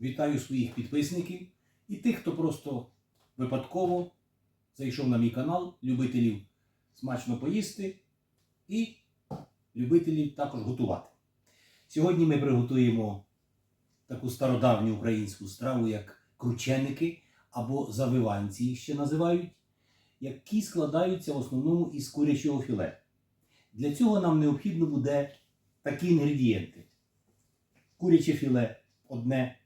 Вітаю своїх підписників і тих, хто просто випадково зайшов на мій канал, любителів смачно поїсти і любителів також готувати. Сьогодні ми приготуємо таку стародавню українську страву, як крученики або завиванці їх ще називають, які складаються в основному із курячого філе. Для цього нам необхідно буде такі інгредієнти. Куряче філе одне,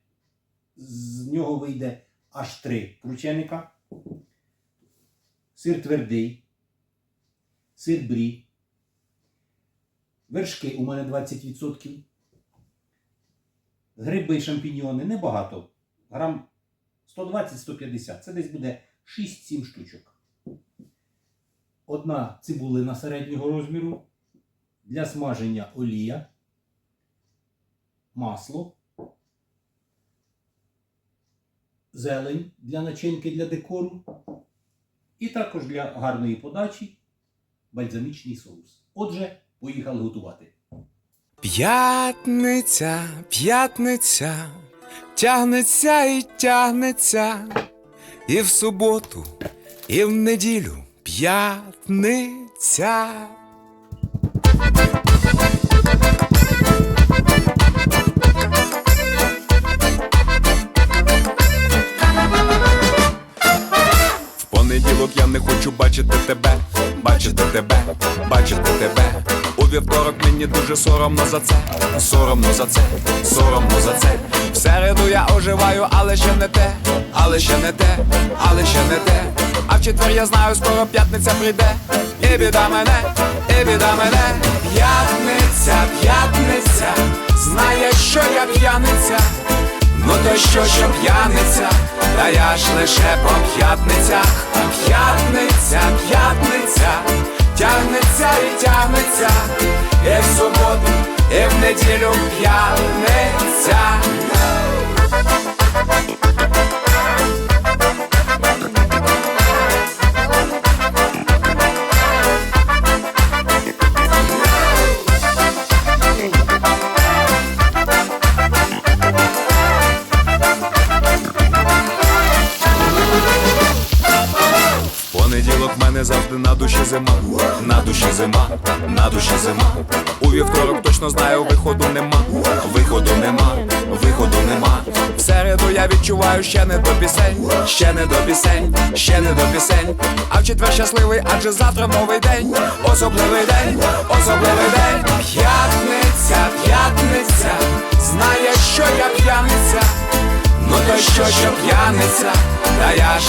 нього вийде аж три крученика, сир твердий, сир брі, вершки у мене 20%, гриби і шампіньйони небагато, грам 120-150, це десь буде 6-7 штучок. Одна цибулина середнього розміру, для смаження олія, масло, зелень для начинки для декору і також для гарної подачі бальзамічний соус. Отже, поїхали готувати. П'ятниця, п'ятниця, тягнеться і тягнеться, і в суботу, і в неділю п'ятниця. Хочу бачити тебе, бачити тебе, бачити тебе. У вівторок мені дуже соромно за це, соромно за це, соромно за це. В середу я оживаю, але ще не те, але ще не те, але ще не те. А в четвер я знаю, скоро п'ятниця прийде. І біда мене, і біда мене. П'ятниця, п'ятниця, знаєш, що я п'яниця. Ну то що, що п'яниця, та я ж лише по п'ятницях, тягнеться, і в суботу, і в неділю п'ятниця. Понеділок в мене завжди на душі зима, на душі зима, на душі зима. У вівторок точно знаю, виходу нема, виходу нема, виходу нема. В середу я відчуваю ще не до пісень, ще не до пісень, ще не до пісень. А в четвер щасливий, адже завтра новий день, особливий день, особливий день. П'ятниця, п'ятниця, знаєш, що я п'яниця. Ну то що, що п'яниця, та я ж